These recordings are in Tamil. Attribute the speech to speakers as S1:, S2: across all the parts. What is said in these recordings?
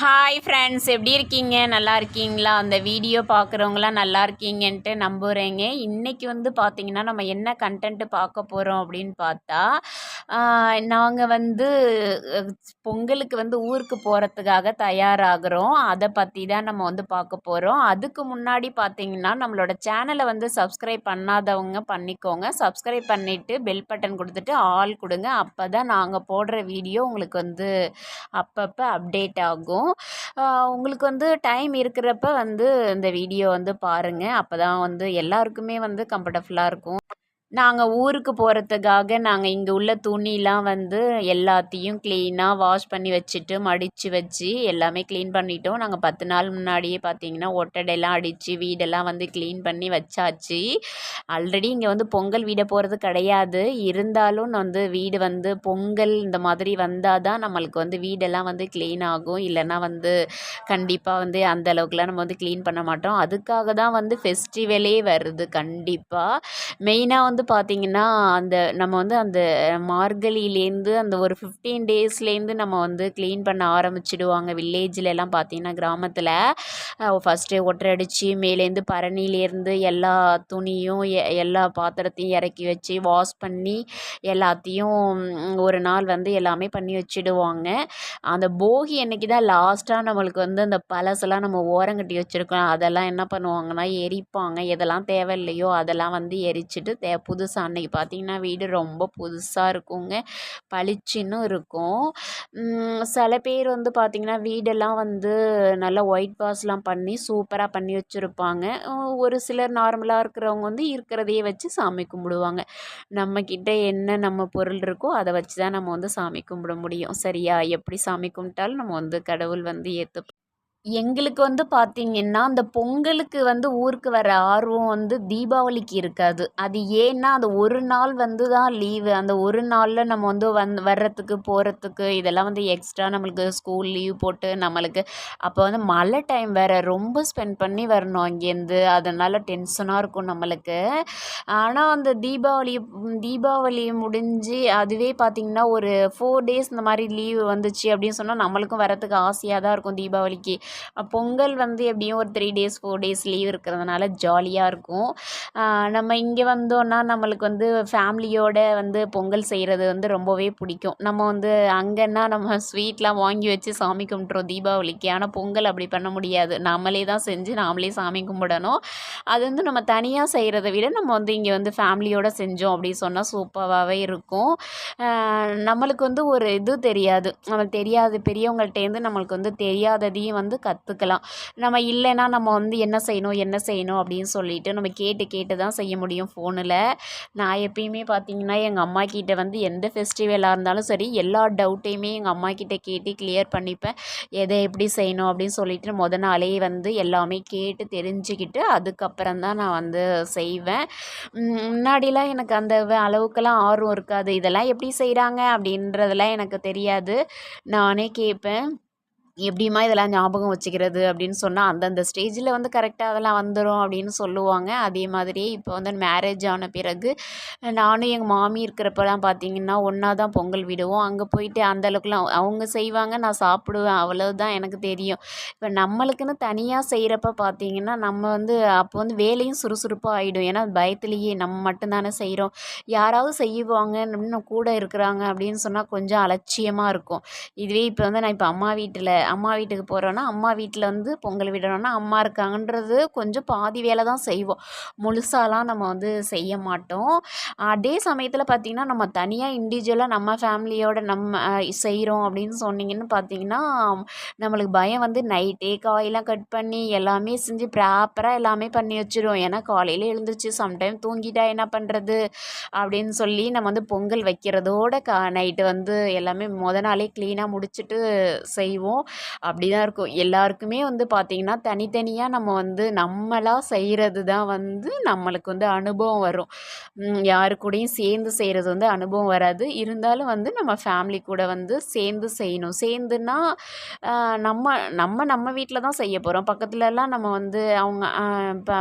S1: ஹாய் ஃப்ரெண்ட்ஸ் எப்படி இருக்கீங்க? நல்லா இருக்கீங்களா? அந்த வீடியோ பார்க்குறவங்களாம் நல்லா இருக்கீங்கன்ட்டு நம்புகிறேங்க இன்றைக்கி வந்து பார்த்திங்கன்னா நம்ம என்ன கண்டென்ட்டு பார்க்க போகிறோம் அப்படின்னு பார்த்தா நாங்கள் வந்து பொங்கலுக்கு வந்து ஊருக்கு போகிறதுக்காக தயாராகிறோம். அதை பற்றி தான் நம்ம வந்து பார்க்க போகிறோம் அதுக்கு முன்னாடி பார்த்திங்கன்னா நம்மளோட சேனலை வந்து சப்ஸ்கிரைப் பண்ணாதவங்க பண்ணிக்கோங்க. சப்ஸ்கிரைப் பண்ணிவிட்டு பெல் பட்டன் கொடுத்துட்டு ஆல் கொடுங்க. அப்போ தான் நாங்கள் போடுற வீடியோ உங்களுக்கு வந்து அப்பப்போ அப்டேட் ஆகும். இருக்கும். உங்களுக்கு வந்து டைம் இருக்கிறப்ப வந்து இந்த வீடியோ வந்து பாருங்கள் அப்போ தான் வந்து எல்லாருக்குமே வந்து கம்ஃபர்டபுளாக இருக்கும். நாங்கள் ஊருக்கு போகிறதுக்காக நாங்கள் இங்கே உள்ள துணிலாம் வந்து எல்லாத்தையும் க்ளீனாக வாஷ் பண்ணி வச்சுட்டு மடித்து வச்சு எல்லாமே க்ளீன் பண்ணிட்டோம். நாங்கள் பத்து நாள் முன்னாடியே பார்த்தீங்கன்னா ஒட்டடையெல்லாம் அடித்து வீடெல்லாம் வந்து க்ளீன் பண்ணி வச்சாச்சு. ஆல்ரெடி இங்கே வந்து பொங்கல் வீடை போகிறது கிடையாது. இருந்தாலும் நான் வந்து வீடு வந்து பொங்கல் இந்த மாதிரி வந்தால் தான் நம்மளுக்கு வந்து வீடெல்லாம் வந்து க்ளீன் ஆகும். இல்லைன்னா வந்து கண்டிப்பாக வந்து அந்த அளவுக்குலாம் நம்ம வந்து க்ளீன் பண்ண மாட்டோம். அதுக்காக தான் வந்து ஃபெஸ்டிவலே வருது கண்டிப்பாக மெயினாக வந்து பார்த்திங்கன்னா அந்த நம்ம வந்து அந்த மார்கழியிலேருந்து அந்த ஒரு ஃபிஃப்டீன் டேஸ்லேருந்து நம்ம வந்து க்ளீன் பண்ண ஆரம்பிச்சிடுவாங்க. வில்லேஜ்லலாம் பார்த்திங்கன்னா கிராமத்தில் ஃபஸ்ட்டு ஒட்டரடிச்சு அடித்து மேலேருந்து பரணிலேருந்து எல்லா துணியும் எல்லா பாத்திரத்தையும் இறக்கி வச்சு வாஷ் பண்ணி எல்லாத்தையும் ஒரு நாள் வந்து எல்லாமே பண்ணி வச்சிடுவாங்க. அந்த போகி அன்னைக்கு தான் லாஸ்ட்டாக நம்மளுக்கு வந்து அந்த பழசெல்லாம் நம்ம ஓரங்கட்டி வச்சுருக்கோம். அதெல்லாம் என்ன பண்ணுவாங்கன்னா எரிப்பாங்க. எதெல்லாம் தேவையில்லையோ அதெல்லாம் வந்து எரிச்சிட்டு தே புதுசாக அன்னைக்கு பார்த்தீங்கன்னா வீடு ரொம்ப புதுசாக இருக்குங்க. பளிச்சுன்னு இருக்கும். சில பேர் வந்து பார்த்திங்கன்னா வீடெல்லாம் வந்து நல்லா ஒயிட் வாஷ்லாம் பண்ணி சூப்பராக பண்ணி வச்சுருப்பாங்க. ஒரு சிலர் நார்மலாக இருக்கிறவங்க வந்து இருக்கிறதையே வச்சு சாமி கும்பிடுவாங்க. நம்மக்கிட்ட என்ன நம்ம பொருள் இருக்கோ அதை வச்சு தான் நம்ம வந்து சாமி கும்பிட முடியும். சரியா? எப்படி சாமி கும்பிட்டாலும் நம்ம வந்து கடவுள் வந்து ஏற்று எங்களுக்கு வந்து பார்த்திங்கன்னா அந்த பொங்கலுக்கு வந்து ஊருக்கு வர ஆர்வம் வந்து தீபாவளிக்கு இருக்காது. அது ஏன்னா அந்த ஒரு நாள் வந்து தான் லீவு அந்த ஒரு நாளில் நம்ம வந்து வந் வர்றதுக்கு போகிறதுக்கு இதெல்லாம் வந்து எக்ஸ்ட்ரா நம்மளுக்கு ஸ்கூல் லீவ் போட்டு நம்மளுக்கு அப்போ வந்து மழை டைம் வேறு ரொம்ப ஸ்பெண்ட் பண்ணி வரணும் அங்கேருந்து. அதனால் டென்ஷனாக இருக்கும் நம்மளுக்கு. ஆனால் அந்த தீபாவளி தீபாவளி முடிஞ்சு அதுவே பார்த்திங்கன்னா ஒரு ஃபோர் டேஸ் இந்த மாதிரி லீவு வந்துச்சு அப்படின்னு சொன்னால் நம்மளுக்கும் வரத்துக்கு ஆசையாக தான் இருக்கும் தீபாவளிக்கு. பொங்கல் வந்து எப்படியும் ஒரு three days four days leave இருக்கிறதுனால ஜாலியாக இருக்கும். நம்ம இங்கே வந்தோன்னா நம்மளுக்கு வந்து ஃபேமிலியோட வந்து பொங்கல் செய்கிறது வந்து ரொம்பவே பிடிக்கும். நம்ம வந்து அங்கன்னா நம்ம ஸ்வீட்லாம் வாங்கி வச்சு சாமி கும்பிட்றோம் தீபாவளிக்கு. ஆனால் பொங்கல் அப்படி பண்ண முடியாது. நம்மளே தான் செஞ்சு நாமளே சாமி கும்பிடணும். அது வந்து நம்ம தனியாக செய்கிறத விட நம்ம வந்து இங்கே வந்து ஃபேமிலியோடு செஞ்சோம் அப்படி சொன்னால் சூப்பராகவே இருக்கும். நம்மளுக்கு வந்து ஒரு இது தெரியாது. நம்மளுக்கு தெரியாது பெரியவங்கள்ட்டேருந்து நம்மளுக்கு வந்து தெரியாததையும் வந்து கற்றுக்கலாம் நம்ம இல்லைன்னா நம்ம வந்து என்ன செய்யணும் என்ன செய்யணும் அப்படின்னு சொல்லிட்டு நம்ம கேட்டு கேட்டு தான் செய்ய முடியும் ஃபோனில் நான் எப்பயுமே பார்த்தீங்கன்னா எங்கள் அம்மா கிட்ட வந்து எந்த ஃபெஸ்டிவலாக இருந்தாலும் சரி எல்லா டவுட்டையுமே எங்கள் அம்மா கிட்ட கேட்டு கிளியர் பண்ணிப்பேன். எதை எப்படி செய்யணும் அப்படின்னு சொல்லிட்டு முத நாளே வந்து எல்லாமே கேட்டு தெரிஞ்சுக்கிட்டு அதுக்கப்புறம் தான் நான் வந்து செய்வேன். முன்னாடிலாம் எனக்கு அந்த வ- அளவுக்கெல்லாம் ஆர்வம் இருக்காது. இதெல்லாம் எப்படி செய்கிறாங்க அப்படின்றதெல்லாம் எனக்கு தெரியாது. நானே கேட்பேன். எப்படிம்மா இதெல்லாம் ஞாபகம் வச்சுக்கிறது? அப்படின்னு சொன்னால் அந்தந்த ஸ்டேஜில் வந்து கரெக்டாக அதெல்லாம் வந்துடும் அப்படின்னு சொல்லுவாங்க. அதே மாதிரியே இப்போ வந்து மேரேஜ் ஆன பிறகு நானும் எங்கள் மாமி இருக்கிறப்பலாம் பார்த்தீங்கன்னா ஒன்றா தான் பொங்கல் விடுவோம். அங்கே போயிட்டு அந்த அளவுக்குலாம் அவங்க செய்வாங்க நான் சாப்பிடுவேன். அவ்வளவுதான் எனக்கு தெரியும். இப்போ நம்மளுக்குன்னு தனியாக செய்கிறப்ப பார்த்தீங்கன்னா நம்ம வந்து அப்போ வந்து வேலையும் சுறுசுறுப்பாக ஆகிடும் ஏன்னா பயத்துலேயே நம்ம மட்டும்தானே செய்கிறோம் யாராவது செய்வாங்க அப்படின்னு கூட இருக்கிறாங்க அப்படின்னு சொன்னால் கொஞ்சம் அலட்சியமாக இருக்கும். இதுவே இப்போ வந்து நான் இப்போ அம்மா வீட்டில் அம்மா வீட்டுக்கு போகிறோன்னா அம்மா வீட்டில் வந்து பொங்கல் விடணும்னா அம்மா இருக்காங்கன்றது கொஞ்சம் பாதி வேலை தான் செய்வோம். முழுசாலாம் நம்ம வந்து செய்ய மாட்டோம். அதே சமயத்தில் பார்த்திங்கன்னா நம்ம தனியாக இண்டிவிஜுவலாக நம்ம ஃபேமிலியோட நம்ம செய்கிறோம் அப்படின்னு சொன்னீங்கன்னு பார்த்தீங்கன்னா நம்மளுக்கு பயம் வந்து நைட்டே காயெல்லாம் கட் பண்ணி எல்லாமே செஞ்சு ப்ராப்பராக எல்லாமே பண்ணி வச்சிடும் ஏன்னா காலையில் எழுந்துருச்சு சம்டைம் தூங்கிட்டா என்ன பண்ணுறது அப்படின்னு சொல்லி நம்ம வந்து பொங்கல் வைக்கிறதோட கா நைட்டு வந்து எல்லாமே மொதல் நாளே க்ளீனாக முடிச்சுட்டு செய்வோம். அப்படி தான் இருக்கும். எல்லாருக்குமே வந்து பார்த்திங்கன்னா தனித்தனியாக நம்ம வந்து நம்மளாக செய்கிறது தான் வந்து நம்மளுக்கு வந்து அனுபவம் வரும். யாரு கூடயும் சேர்ந்து செய்கிறது வந்து அனுபவம் வராது. இருந்தாலும் வந்து நம்ம ஃபேமிலி கூட வந்து சேர்ந்து செய்யணும். சேர்ந்துன்னா நம்ம நம்ம நம்ம வீட்டில் தான் செய்ய போகிறோம் பக்கத்துலலாம் நம்ம வந்து அவங்க இப்போ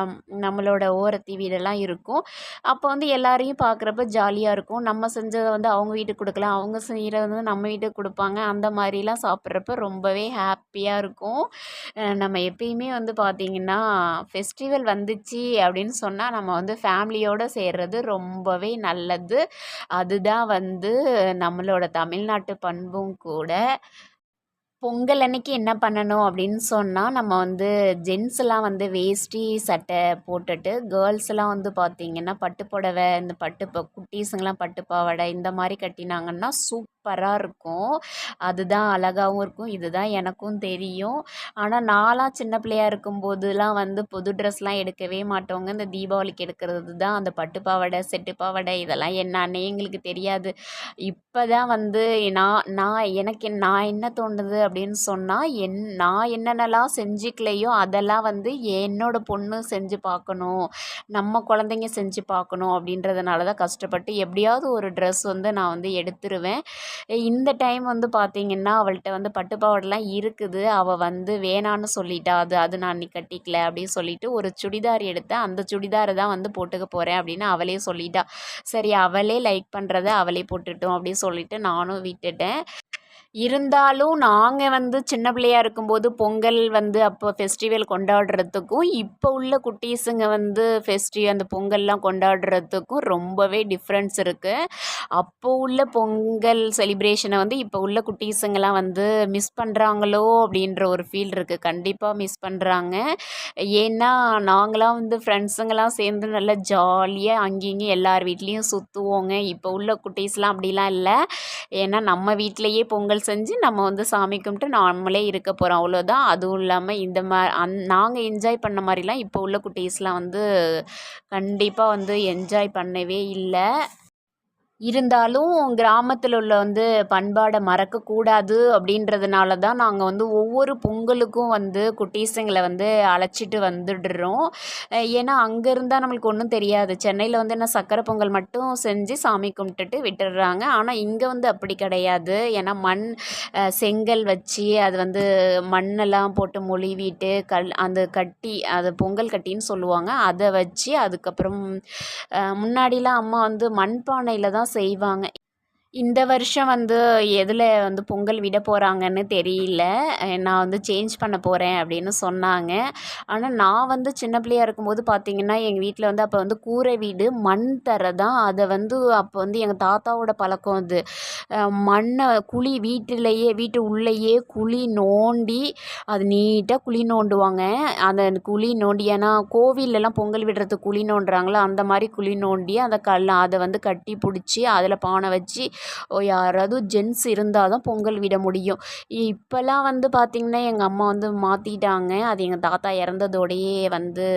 S1: நம்மளோட ஓரத்தி வீடெல்லாம் இருக்கும். அப்போ வந்து எல்லாரையும் பார்க்குறப்ப ஜாலியாக இருக்கும். நம்ம செஞ்சதை வந்து அவங்க வீட்டுக்கு கொடுக்கலாம். அவங்க செய்கிறத வந்து நம்ம வீட்டுக்கு கொடுப்பாங்க. அந்த மாதிரிலாம் சாப்பிட்றப்ப ரொம்பவே ரொம்பவே ஹாப்பியாக இருக்கும். நம்ம எப்பயுமே வந்து பார்த்திங்கன்னா ஃபெஸ்டிவல் வந்துச்சு அப்படின்னு சொன்னால் நம்ம வந்து ஃபேமிலியோடு சேர்றது ரொம்பவே நல்லது. அதுதான் வந்து நம்மளோட தமிழ்நாட்டு பண்பும் கூட. பொங்கல் அன்னைக்கு என்ன பண்ணணும் அப்படின்னு சொன்னால் நம்ம வந்து ஜென்ஸ்லாம் வந்து வேஷ்டி சட்டை போட்டுட்டு கேர்ள்ஸ்லாம் வந்து பார்த்திங்கன்னா பட்டு புடவை இந்த பட்டு குட்டீஸுங்கெலாம் பட்டு பாவாடை இந்த மாதிரி கட்டினாங்கன்னா சூப்பராக இருக்கும். அதுதான் அழகாவும் இருக்கும். இதுதான் எனக்கும் தெரியும். ஆனால் நான்லாம் சின்ன பிள்ளையா இருக்கும்போதுலாம் வந்து புது ட்ரெஸ்லாம் எடுக்கவே மாட்டோங்க இந்த தீபாவளிக்கு எடுக்கிறது தான் அந்த பட்டு பாவாடை செட்டு பாவாடை இதெல்லாம் என்னன்னே எங்களுக்கு தெரியாது. இப்போ தான் வந்து நான் நான் எனக்கு நான் என்ன தோணுது அப்படின்னு சொன்னால் என் நான் என்னென்னலாம் செஞ்சுக்கலையோ அதெல்லாம் வந்து என்னோட பொண்ணு செஞ்சு பார்க்கணும். நம்ம குழந்தைங்க செஞ்சு பார்க்கணும் அப்படின்றதுனால தான் கஷ்டப்பட்டு எப்படியாவது ஒரு ட்ரெஸ் வந்து நான் வந்து எடுத்துருவேன். இந்த டைம் வந்து பார்த்திங்கன்னா அவள்கிட்ட வந்து பட்டு இருக்குது. அவள் வந்து வேணான்னு சொல்லிட்டா அது அது நான் இன்னைக்கு கட்டிக்கல அப்படின்னு சொல்லிட்டு ஒரு சுடிதார் எடுத்தேன் அந்த சுடிதாரை தான் வந்து போட்டுக்க போகிறேன் அப்படின்னு அவளே சொல்லிட்டா. சரி அவளே லைக் பண்ணுறத அவளே போட்டுட்டோம் அப்படின்னு சொல்லிட்டு நானும் விட்டுட்டேன். இருந்தாலும் நாங்கள் வந்து சின்ன பிள்ளையா இருக்கும்போது பொங்கல் வந்து அப்போ ஃபெஸ்டிவல் கொண்டாடுறதுக்கும் இப்போ உள்ள குட்டீஸுங்க வந்து ஃபெஸ்டி அந்த பொங்கல்லாம் கொண்டாடுறதுக்கும் ரொம்பவே டிஃப்ரென்ஸ் இருக்குது அப்போ உள்ள பொங்கல் செலிப்ரேஷனை வந்து இப்போ உள்ள குட்டீஸுங்கெல்லாம் வந்து மிஸ் பண்ணுறாங்களோ அப்படின்ற ஒரு ஃபீல் இருக்குது கண்டிப்பாக மிஸ் பண்ணுறாங்க ஏன்னா நாங்களாம் வந்து ஃப்ரெண்ட்ஸுங்கெல்லாம் சேர்ந்து நல்லா ஜாலியாக அங்கேயும் இங்கேயும் எல்லார் வீட்லேயும் சுற்றுவோங்க இப்போ உள்ள குட்டீஸ்லாம் அப்படிலாம் இல்லை. ஏன்னா நம்ம வீட்டிலையே பொங்கல் செஞ்சு நம்ம வந்து சாமி கும்பிட்டு நம்மளே இருக்க போகிறோம் அவ்வளோதான் அதுவும் இல்லாமல் இந்த மா அந் நாங்கள் என்ஜாய் பண்ண மாதிரிலாம் இப்போ உள்ள குட்டீஸ்லாம் வந்து கண்டிப்பாக வந்து என்ஜாய் பண்ணவே இல்லை. இருந்தாலும் கிராமத்தில் உள்ள வந்து பண்பாடை மறக்கக்கூடாது அப்படின்றதுனால தான் நாங்கள் வந்து ஒவ்வொரு பொங்கலுக்கும் வந்து குட்டீஸுங்களை வந்து அழைச்சிட்டு வந்துடுறோம். ஏன்னா அங்கே இருந்தால் நம்மளுக்கு ஒன்றும் தெரியாது. சென்னையில் வந்து என்ன சக்கரை பொங்கல் மட்டும் செஞ்சு சாமி கும்பிட்டுட்டு விட்டுடுறாங்க. ஆனால் இங்கே வந்து அப்படி கிடையாது. ஏன்னா மண் செங்கல் வச்சு அது வந்து மண்ணெல்லாம் போட்டு மொழிவிட்டு கல் அந்த கட்டி அது பொங்கல் கட்டின்னு சொல்லுவாங்க. அதை வச்சு அதுக்கப்புறம் முன்னாடிலாம் அம்மா வந்து மண்பானையில் தான் செய்வாங்க. இந்த வருஷம் வந்து எதில் வந்து பொங்கல் விட போகிறாங்கன்னு தெரியல. நான் வந்து சேஞ்ச் பண்ண போகிறேன் அப்படின்னு சொன்னாங்க. ஆனால் நான் வந்து சின்ன பிள்ளையாக இருக்கும்போது பார்த்திங்கன்னா எங்கள் வீட்டில் வந்து அப்போ வந்து கூரை வீடு மண் தரை தான். அதை வந்து அப்போ வந்து எங்கள் தாத்தாவோட பழக்கம் அது. மண்ணை குழி வீட்டிலேயே வீட்டு உள்ளேயே குழி நோண்டி அது நீட்டாக குழி நோண்டுவாங்க. அந்த குழி நோண்டி ஏன்னா கோவிலெலாம் பொங்கல் விடுறதுக்கு குழி நோண்டுறாங்களோ? அந்த மாதிரி குழி நோண்டி அந்த கல் அதை வந்து கட்டி பிடிச்சி அதில் பானை வச்சு யாராவது ஜென்ஸ் இருந்தால் தான் பொங்கல் விட முடியும். இப்போல்லாம் வந்து பார்த்திங்கன்னா எங்கள் அம்மா வந்து மாற்றிட்டாங்க அது எங்கள் தாத்தா இறந்ததோடையே வந்து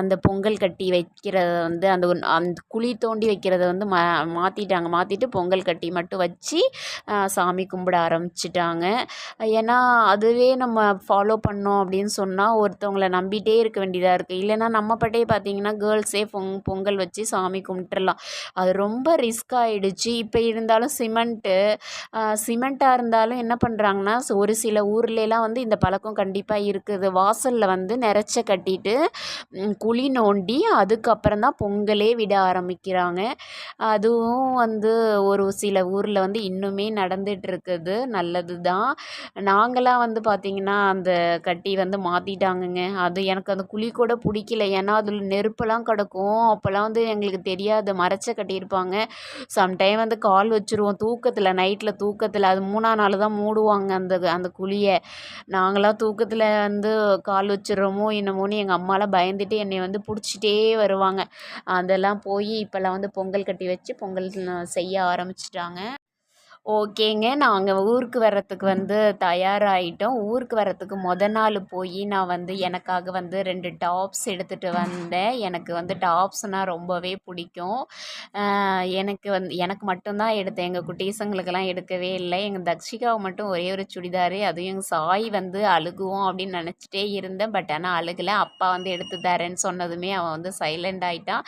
S1: அந்த பொங்கல் கட்டி வைக்கிறத வந்து அந்த அந்த குழி தோண்டி வைக்கிறத வந்து மா மாற்றிட்டாங்க மாற்றிட்டு பொங்கல் கட்டி மட்டும் வச்சு சாமி கும்பிட ஆரம்பிச்சிட்டாங்க. ஏன்னா அதுவே நம்ம ஃபாலோ பண்ணோம் அப்படின்னு சொன்னால் ஒருத்தவங்கள நம்பிகிட்டே இருக்க வேண்டியதாக இருக்குது இல்லைன்னா நம்ம பட்டையே பார்த்திங்கன்னா கேர்ள்ஸே பொங் பொங்கல் வச்சு சாமி கும்பிட்டுறலாம். அது ரொம்ப ரிஸ்க் ஆகிடுச்சு இப்போ இருந்த இருந்தாலும் சிமெண்ட்டு சிமெண்ட்டாக இருந்தாலும் என்ன பண்ணுறாங்கன்னா ஒரு சில ஊர்லெலாம் வந்து இந்த பழக்கம் கண்டிப்பாக இருக்குது. வாசலில் வந்து நிறச்ச கட்டிட்டு குழி நோண்டி அதுக்கப்புறம் தான் பொங்கலே விட ஆரம்பிக்கிறாங்க. அதுவும் வந்து ஒரு சில ஊரில் வந்து இன்னுமே நடந்துகிட்ருக்குது நல்லது தான். நாங்களாம் வந்து பார்த்திங்கன்னா அந்த கட்டி வந்து மாற்றிட்டாங்கங்க அது எனக்கு அந்த குழி கூட பிடிக்கல. ஏன்னா அதில் நெருப்பெல்லாம் கிடக்கும். அப்போல்லாம் வந்து எங்களுக்கு தெரியாது. மறைச்ச கட்டியிருப்பாங்க. சம்டைம் வந்து கால் வச்சுருவோம். தூக்கத்தில் நைட்டில் தூக்கத்தில். அது மூணாம் நாள் தான் மூடுவாங்க அந்த அந்த குழியை. நாங்களாம் தூக்கத்தில் வந்து கால் வச்சிடுறோமோ என்னமோன்னு எங்கள் அம்மாலாம் பயந்துட்டு என்னை வந்து பிடிச்சிட்டே வருவாங்க. அதெல்லாம் போய் இப்போல்லாம் வந்து பொங்கல் கட்டி வச்சு பொங்கல் செய்ய ஆரம்பிச்சிட்டாங்க. ஓகேங்க. நாங்கள் ஊருக்கு வர்றதுக்கு வந்து தயாராகிட்டோம் ஊருக்கு வர்றதுக்கு மொதல் நாள் போய் நான் வந்து எனக்காக வந்து ரெண்டு டாப்ஸ் எடுத்துகிட்டு வந்தேன். எனக்கு வந்து டாப்ஸ்னால் ரொம்பவே பிடிக்கும். எனக்கு வந்து எனக்கு மட்டும்தான் எடுத்தேன். எங்கள் குட்டீஸுங்களுக்கெல்லாம் எடுக்கவே இல்லை. எங்கள் தக்ஷிகாவை மட்டும் ஒரே ஒரு சுடிதார். அதுவும் எங்கள் சாய் வந்து அழுகுவோம் அப்படின்னு நினச்சிட்டே இருந்தேன். பட் ஆனால் அழுகலை. அப்பா வந்து எடுத்து தரேன்னு சொன்னதுமே அவன் வந்து சைலண்ட் ஆகிட்டான்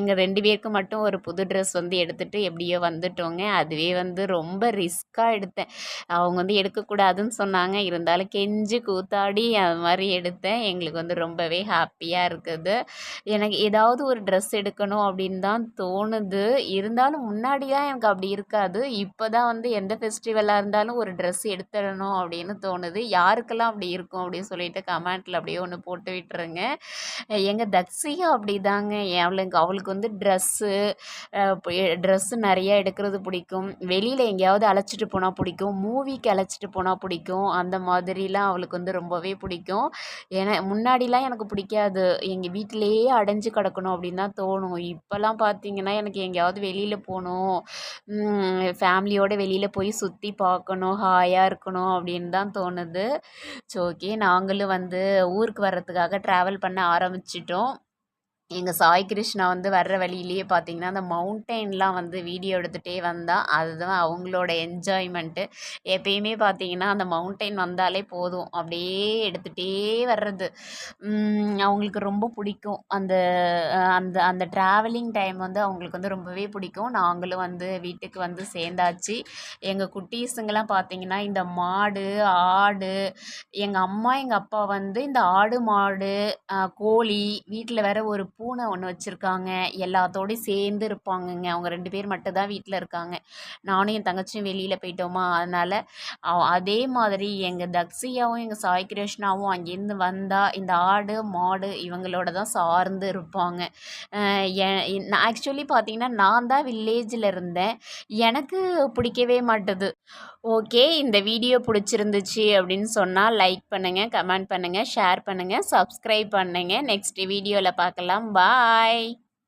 S1: எங்கள் ரெண்டு பேருக்கு மட்டும் ஒரு புது ட்ரெஸ் வந்து எடுத்துகிட்டு எப்படியோ வந்துட்டோங்க. அதுவே வந்து ரொம்ப ரொம்ப ரிஸ்க்காக எடுத்தேன். அவங்க வந்து எடுக்கக்கூடாதுன்னு சொன்னாங்க. இருந்தாலும் கெஞ்சி கூத்தாடி அது மாதிரி எடுத்தேன். எங்களுக்கு வந்து ரொம்பவே ஹாப்பியாக இருக்குது. எனக்கு ஏதாவது ஒரு ட்ரெஸ் எடுக்கணும் அப்படின்னு தான் தோணுது. இருந்தாலும் முன்னாடிலாம் எனக்கு அப்படி இருக்காது. இப்போ தான் வந்து எந்த ஃபெஸ்டிவலாக இருந்தாலும் ஒரு ட்ரெஸ் எடுத்துடணும் அப்படின்னு தோணுது. யாருக்கெல்லாம் அப்படி இருக்கும் அப்படின்னு சொல்லிட்டு கமெண்ட்டில் அப்படியே ஒன்று போட்டு விட்டுருங்க. எங்கள் தக்ஸியும் அப்படி தாங்க அவளுக்கு அவளுக்கு வந்து ட்ரெஸ்ஸு ட்ரெஸ்ஸு நிறையா எடுக்கிறது பிடிக்கும். வெளியில் எங்கேயாவது அழைச்சிட்டு போனால் பிடிக்கும். மூவிக்கு அழைச்சிட்டு போனால் பிடிக்கும். அந்த மாதிரிலாம் அவளுக்கு வந்து ரொம்பவே பிடிக்கும். ஏன்னா முன்னாடிலாம் எனக்கு பிடிக்காது. எங்கள் வீட்டிலேயே அடைஞ்சு கிடக்கணும் அப்படின்னு தான் தோணும். இப்போல்லாம் பார்த்தீங்கன்னா எனக்கு எங்கேயாவது வெளியில் போகணும். ஃபேமிலியோடு வெளியில் போய் சுற்றி பார்க்கணும். ஹாயாக இருக்கணும் அப்படின்னு தான் தோணுது. So okay. நாங்களும் வந்து ஊருக்கு வர்றதுக்காக ட்ராவல் பண்ண ஆரம்பிச்சிட்டோம். எங்கள் சாய் கிருஷ்ணா வந்து வர்ற வழியிலேயே பார்த்தீங்கன்னா அந்த மவுண்டெயின்லாம் வந்து வீடியோ எடுத்துகிட்டே வந்தால் அதுதான் அவங்களோட என்ஜாய்மெண்ட்டு எப்பயுமே பார்த்தீங்கன்னா அந்த மவுண்டெயின் வந்தாலே போதும். அப்படியே எடுத்துகிட்டே வர்றது. அவங்களுக்கு ரொம்ப பிடிக்கும். அந்த அந்த அந்த ட்ராவலிங் டைம் வந்து அவங்களுக்கு வந்து ரொம்பவே பிடிக்கும். நாங்களும் வந்து வீட்டுக்கு வந்து சேர்ந்தாச்சு. எங்கள் குட்டீஸுங்கெல்லாம் பார்த்தீங்கன்னா இந்த மாடு ஆடு எங்கள் அம்மா எங்கள் அப்பா வந்து இந்த ஆடு மாடு கோழி வீட்டில் வேற ஒரு பூனை ஒன்று வச்சுருக்காங்க. எல்லாத்தோடையும் சேர்ந்து இருப்பாங்கங்க. அவங்க ரெண்டு பேர் மட்டும் தான் வீட்டில் இருக்காங்க. நானும் என் தங்கச்சியும் வெளியில் போயிட்டோமா. அதனால் அதே மாதிரி எங்கள் தக்ஸியாவும் எங்கள் சாய் கிருஷ்ணாவும் அங்கேருந்து வந்தால் இந்த ஆடு மாடு இவங்களோட தான் சார்ந்து இருப்பாங்க. ஆக்சுவலி பார்த்தீங்கன்னா நான் தான் வில்லேஜில் இருந்தேன். எனக்கு பிடிக்கவே மாட்டுது. ஓகே இந்த வீடியோ பிடிச்சிருந்துச்சு அப்படின்னு சொன்னால் லைக் பண்ணுங்கள் கமெண்ட் பண்ணுங்கள் ஷேர் பண்ணுங்கள் சப்ஸ்கிரைப் பண்ணுங்கள் நெக்ஸ்ட் வீடியோவில் பார்க்கலாம். பாய்